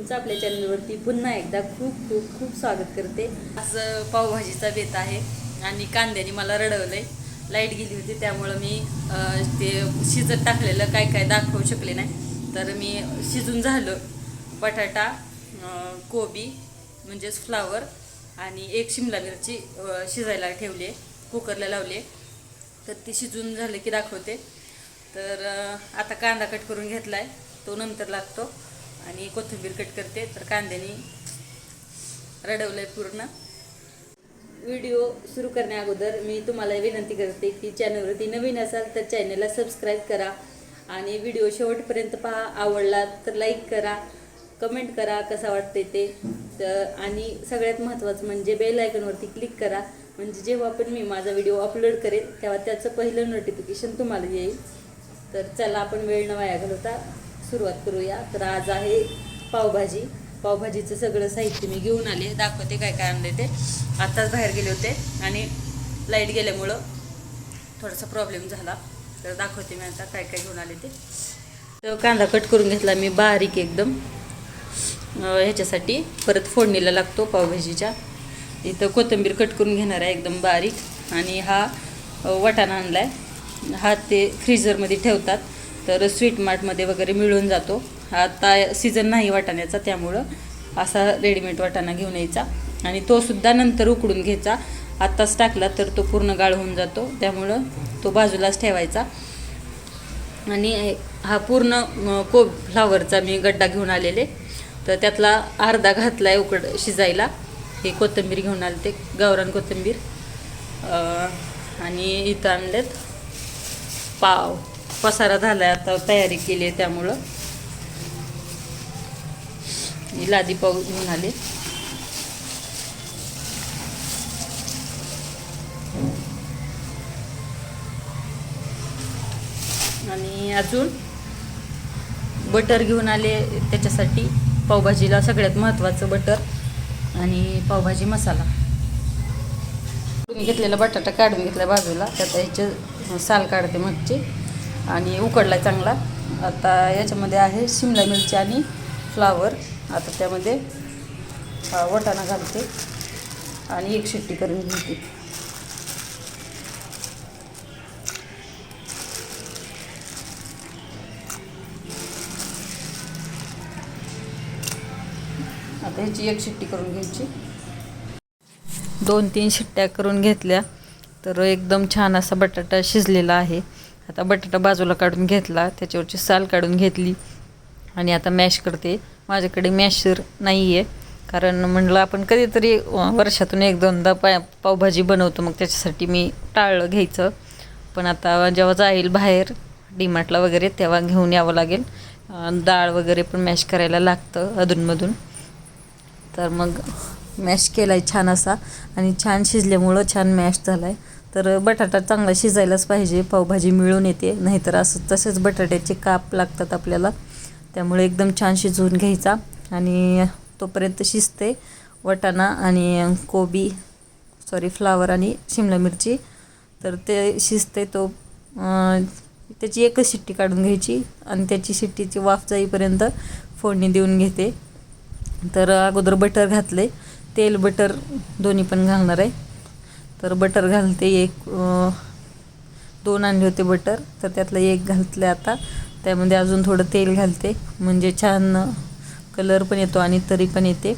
तुमचं आपल्या चॅनलवरती पुन्हा एकदा खूप खूप खूप स्वागत करते. आज पावभाजीचा बेत आहे आणि कांद्याने मला रडवलंय. लाइट गेली होती त्यामुळं मी ते शिजत टाकलेलं काय काय दाखवू शकले नाही. तर मी शिजून झालं. बटाटा कोबी म्हणजेच फ्लावर आणि एक शिमला मिरची शिजायला ठेवली आहे कुकरला लावली आहे. तर ती शिजून झालं की दाखवते. तर आता कांदा कट करून घेतला आहे तो नंतर लागतो. आणि कोथिंबीर कट करते. तर कांद्याने रडवलं आहे पूर्ण. व्हिडिओ सुरू करण्या अगोदर मी तुम्हाला विनंती करते की चॅनलवरती नवीन असाल तर चॅनलला सबस्क्राईब करा आणि व्हिडिओ शेवटपर्यंत पहा. आवडला तर लाईक करा कमेंट करा कसा वाटते ते. तर आणि सगळ्यात महत्त्वाचं म्हणजे बेल आयकॉनवरती क्लिक करा. म्हणजे जेव्हा पण मी माझा व्हिडिओ अपलोड करेन तेव्हा त्याचं पहिलं नोटिफिकेशन तुम्हाला येईल. तर चला आपण वेळ न वाया घालवता सुरुवात करूया. तर आज आहे पावभाजी. पावभाजीचं सगळं साहित्य मी घेऊन आले दाखवते काय काय आणले ते. आत्ताच बाहेर गेले होते आणि लाइट गेल्यामुळं थोडासा प्रॉब्लेम झाला. तर दाखवते मी आता काय काय घेऊन आले ते. तर कांदा कट करून घेतला मी बारीक एकदम. ह्याच्यासाठी परत फोडणीला लागतो पावभाजीच्या. इथं कोथिंबीर कट करून घेणार आहे एकदम बारीक. आणि हा वाटाणा आणला आहे हा ते फ्रीझरमध्ये ठेवतात. तर स्वीट मार्टमध्ये वगैरे मिळून जातो. आता सीझन नाही वाटाण्याचा त्यामुळं असा रेडीमेड वाटाणा घेऊन यायचा. आणि तो सुद्धा नंतर उकडून घ्यायचा. आत्ताच टाकला तर तो पूर्ण गाळ होऊन जातो. त्यामुळं तो बाजूलाच ठेवायचा. आणि हा पूर्ण को कोब फ्लावरचा मी गड्डा घेऊन आलेले. तर त्यातला अर्धा घातला आहे उकड शिजायला. हे कोथिंबीर घेऊन आले ते गावरान कोथिंबीर. आणि इथं आणलेत पाव. पसारा झाला आहे आता तयारी केली आहे त्यामुळं. मी लादी पाव घेऊन आले. आणि अजून बटर घेऊन आले त्याच्यासाठी पावभाजीला सगळ्यात महत्त्वाचं बटर आणि पावभाजी मसाला. घेतलेला बटाटा काढून घेतला बाजूला त्यात याचे साल काढते मगची. आणि उकडला चांगला. आता याच्यामध्ये आहे शिमला मिरची आणि फ्लावर. आता त्यामध्ये वटाणा वाटाणा घालते. आणि एक शिट्टी करून घेते. आता ह्याची एक शिट्टी करून घ्यायची. दोन तीन शिट्ट्या करून घेतल्या. तर एकदम छान असा बटाटा शिजलेला आहे. आता बटाटा बाजूला काढून घेतला त्याच्यावरची साल काढून घेतली आणि आता मॅश करते. माझ्याकडे मॅशर नाही आहे कारण म्हणलं आपण कधीतरी वर्षातून एक दोनदा पा पावभाजी बनवतो मग त्याच्यासाठी मी टाळलं घ्यायचं. पण आता जेव्हा जाईल बाहेर डीमार्टला वगैरे तेव्हा घेऊन यावं लागेल. डाळ वगैरे पण मॅश करायला लागतं अधूनमधून. तर मग मॅश केला आहे छान असा. आणि छान शिजल्यामुळं छान मॅश झाला आहे तर बटाटा चांगला शिजायलाच पाहिजे पावभाजी मिळून येते नाहीतर असं तसेच बटाट्याचे काप लागतात आपल्याला. त्यामुळे एकदम छान शिजवून घ्यायचा आणि तोपर्यंत शिजते वटाणा आणि कोबी सॉरी फ्लावर आणि शिमला मिरची. तर ते शिजते तो त्याची एकच शिट्टी काढून घ्यायची आणि त्याची शिट्टीची वाफ जाईपर्यंत फोडणी देऊन घेते. तर अगोदर बटर घातले तेल बटर दोन्ही पण घालणार आहे. तर बटर घालते एक दोन आणले होते बटर तर त्यातलं एक घातलं आता. त्यामध्ये अजून थोडं तेल घालते म्हणजे छान कलर पण येतो आणि तरी पण येते.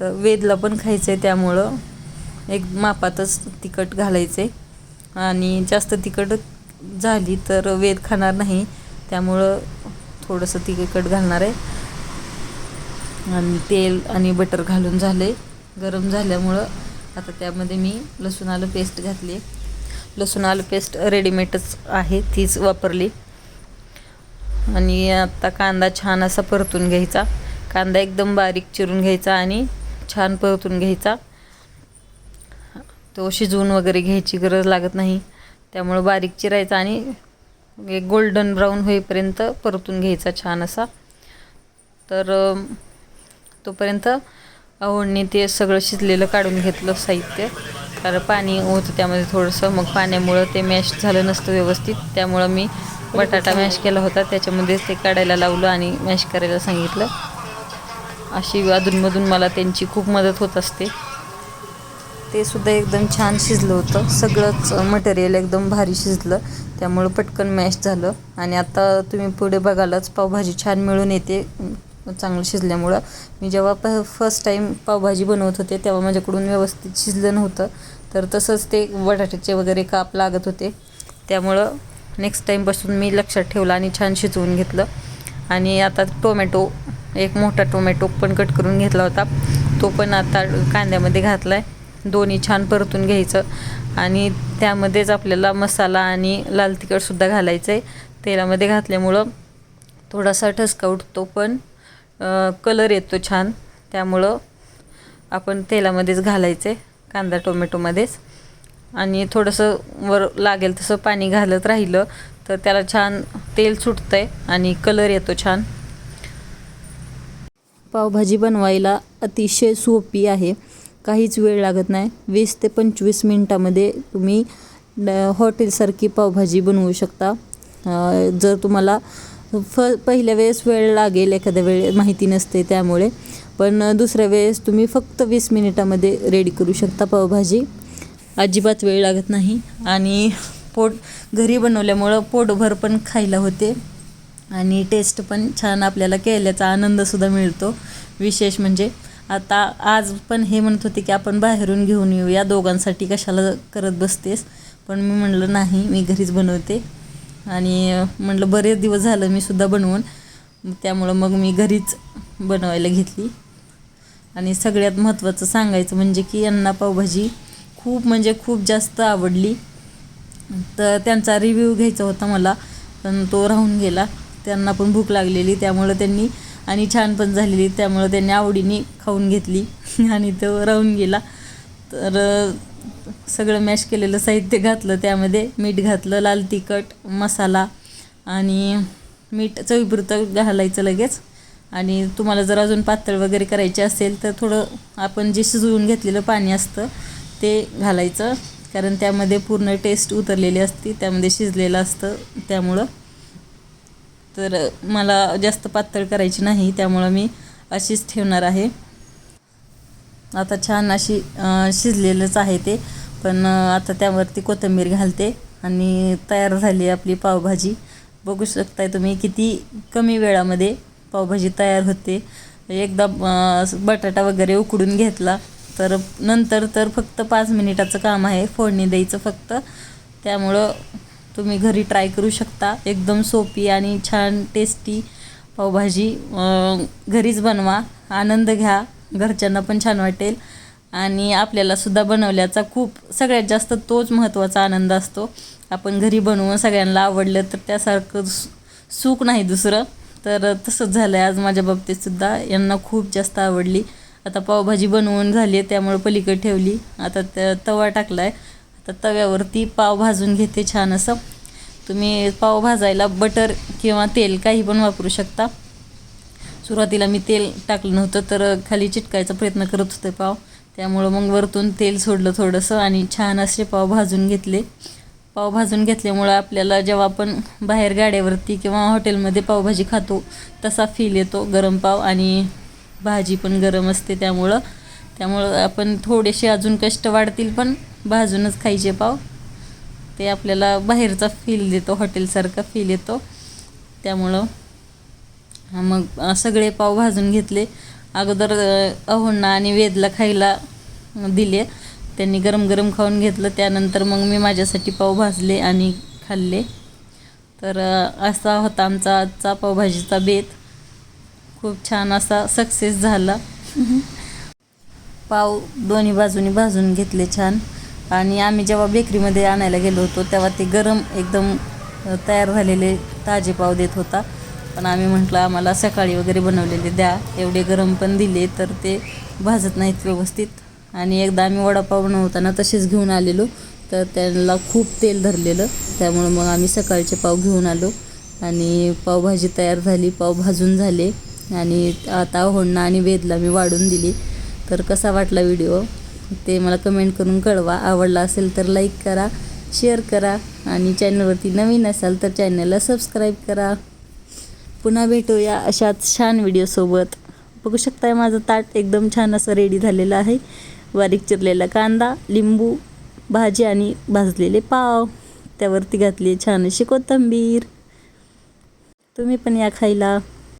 तर वेदला पण खायचं आहे त्यामुळं. एक मापातच तिखट घालायचे आणि जास्त तिखट झाली तर वेद खाणार नाही त्यामुळं थोडंसं तिखट घालणार आहे. आणि तेल आणि बटर घालून झाले गरम झाल्यामुळं आता त्यामध्ये मी लसूण आलं पेस्ट घातली लसूण आलं पेस्ट रेडीमेडच आहे तीच वापरली. आणि आता कांदा छान असा परतून घ्यायचा. कांदा एकदम बारीक चिरून घ्यायचा आणि छान परतून घ्यायचा. तो शिजवून वगैरे घ्यायची गरज लागत नाही. त्यामुळं बारीक चिरायचा आणि एक गोल्डन ब्राऊन होईपर्यंत परतून घ्यायचा छान असा. तर तोपर्यंत आवडणी ते सगळं शिजलेलं काढून घेतलं साहित्य. कारण पाणी होतं त्यामध्ये थोडंसं. मग पाण्यामुळं ते मॅश झालं नसतं व्यवस्थित. त्यामुळं मी बटाटा मॅश केला होता. त्याच्यामध्येच ते काढायला लावलं आणि मॅश करायला सांगितलं. अशी अधूनमधून मला त्यांची खूप मदत होत असते. ते सुद्धा एकदम छान शिजलं होतं. सगळंच मटेरियल एकदम भारी शिजलं. त्यामुळं पटकन मॅश झालं. आणि आता तुम्ही पुढे बघालच पावभाजी छान मिळून येते. चांगलं शिजल्यामुळं. मी जेव्हा प फर्स्ट टाईम पावभाजी बनवत होते तेव्हा माझ्याकडून व्यवस्थित शिजलं नव्हतं. तर तसंच ते बटाट्याचे वगैरे काप लागत होते. त्यामुळं नेक्स्ट टाईमपासून मी लक्षात ठेवलं आणि छान शिजवून घेतलं. आणि आता टोमॅटो एक मोठा टोमॅटो पण कट करून घेतला होता. तो पण आता कांद्यामध्ये घातला आहे दोन्ही छान परतून घ्यायचं. आणि त्यामध्येच आपल्याला मसाला आणि लाल तिखटसुद्धा घालायचं आहे तेलामध्ये घातल्यामुळं थोडासा ठसका उठतो पण कलर येतो छान. त्यामुळं आपण तेलामध्येच घालायचे कांदा टोमॅटोमध्येच. आणि थोडंसं वर लागेल तसं पाणी घालत राहिलं तर त्याला छान तेल सुटतं आहे आणि कलर येतो छान. पावभाजी बनवायला अतिशय सोपी आहे. काहीच वेळ लागत नाही. वीस ते पंचवीस मिनटामध्ये तुम्ही हॉटेलसारखी पावभाजी बनवू शकता. जर तुम्हाला फ पहिल्या वेळेस वेळ लागेल एखाद्या वेळ माहिती नसते त्यामुळे. पण दुसऱ्या वेळेस तुम्ही फक्त वीस मिनिटामध्ये रेडी करू शकता पावभाजी. अजिबात वेळ लागत नाही. आणि पोट घरी बनवल्यामुळं पोटभर पण खायला होते. आणि टेस्ट पण छान आपल्याला केल्याचा आनंदसुद्धा मिळतो. विशेष म्हणजे आता आज पण हे म्हणत होते की आपण बाहेरून घेऊन येऊया. दोघांसाठी कशाला करत बसतेस? पण मी म्हणलं नाही मी घरीच बनवते. आणि म्हटलं बरेच दिवस झालं मी सुद्धा बनवून. त्यामुळं मग मी घरीच बनवायला घेतली. आणि सगळ्यात महत्त्वाचं सांगायचं म्हणजे की यांना पावभाजी खूप म्हणजे खूप जास्त आवडली. तर त्यांचा रिव्ह्यू घ्यायचा होता मला पण तो राहून गेला. त्यांना पण भूक लागलेली त्यामुळं त्यांनी आणि छान पण झालेली त्यामुळं त्यांनी आवडीने खाऊन घेतली. आणि तो राहून गेला. तर सगळं मॅश केलेलं साहित्य घातलं त्यामध्ये मीठ घातलं लाल तिखट मसाला आणि मीठ चवीपुरतं घालायचं लगेच. आणि तुम्हाला जर अजून पातळ वगैरे करायचे असेल तर थोडं आपण जे शिजवून घेतलेलं पाणी असतं ते घालायचं. कारण त्यामध्ये पूर्ण टेस्ट उतरलेली असते त्यामध्ये शिजलेलं असतं त्यामुळं. तर मला जास्त पातळ करायची नाही त्यामुळं मी अशीच ठेवणार आहे. आता छान अशी शिजलेलंच आहे ते. पण आता त्यावरती कोथिंबीर घालते आणि तयार झाली आपली पावभाजी. बघू शकताय तुम्ही किती कमी वेळामध्ये पावभाजी तयार होते. एकदा बटाटा वगैरे उकडून घेतला तर नंतर तर फक्त पाच मिनिटाचं काम आहे फोडणी द्यायचं फक्त. त्यामुळं तुम्ही घरी ट्राय करू शकता. एकदम सोपी आणि छान टेस्टी पावभाजी घरीच बनवा. आनंद घ्या. घरच्यांना पण छान वाटेल. आणि आपल्याला सुद्धा बनवल्याचा खूप सगळ्यात जास्त तोच महत्त्वाचा आनंद असतो. आपण घरी बनवून सगळ्यांना आवडलं तर त्यासारखं सु- सुख नाही दुसरं. तर तसंच झालं आहे आज माझ्या बाबतीतसुद्धा यांना खूप जास्त आवडली. आता पावभाजी बनवून झाली आहे त्यामुळे पलीकडे ठेवली. आता त्या तवा टाकला आहे आता तव्यावरती पाव भाजून घेते छान असं. तुम्ही पाव भाजायला बटर किंवा तेल काही पण वापरू शकता. सुरुवातीला मी तेल टाकलं नव्हतं तर खाली चिटकायचा प्रयत्न करत होते पाव. त्यामुळं मग वरतून तेल सोडलं थोडंसं आणि छान असे पाव भाजून घेतले. पाव भाजून घेतल्यामुळं आपल्याला जेव्हा आपण बाहेर गाड्यावरती किंवा हॉटेलमध्ये पावभाजी खातो तसा फील येतो गरम पाव आणि भाजी पण गरम असते त्यामुळं. त्यामुळं आपण थोडेसे अजून कष्ट वाढतील पण भाजूनच खायचे पाव. ते आपल्याला बाहेरचा फील देतो हॉटेलसारखा फील येतो. त्यामुळं मग सगळे पाव भाजून घेतले. अगोदर अ, आणि वेदला खायला दिले. त्यांनी गरम गरम खाऊन घेतलं. त्यानंतर मग मी माझ्यासाठी पाव भाजले आणि खाल्ले. तर असा होता आमचा आजचा पावभाजीचा बेत. खूप छान असा सक्सेस झाला. पाव दोन्ही बाजूनी भाजून घेतले छान. आणि आम्ही जेव्हा बेकरीमध्ये आणायला गेलो होतो तेव्हा ते गरम एकदम तयार झालेले ताजे पाव देत होता. पण आम्ही म्हटलं आम्हाला सकाळी वगैरे बनवलेले द्या. एवढे गरम पण दिले तर ते भाजत नाहीत व्यवस्थित. आणि एकदा आम्ही वडापाव बनवताना तसेच घेऊन आलेलो. तर त्यांना खूप तेल धरलेलं. त्यामुळं मग आम्ही सकाळचे पाव घेऊन आलो. आणि पावभाजी तयार झाली. पाव भाजून झाले. आणि आता होणं आणि वेदला मी वाढून दिली. तर कसा वाटला व्हिडिओ? ते मला कमेंट करून कळवा. आवडला असेल तर लाईक करा शेअर करा. आणि चॅनलवरती नवीन असाल तर चॅनलला सबस्क्राईब करा. पुन्हा भेटूया अशाच छान व्हिडिओसोबत बघू शकताय माझं ताट एकदम छान असं रेडी झालेलं आहे. बारीक चिरलेला कांदा लिंबू भाजी आणि भाजलेले पाव. त्यावरती घातली छान अशी कोथिंबीर. तुम्ही पण या खायला.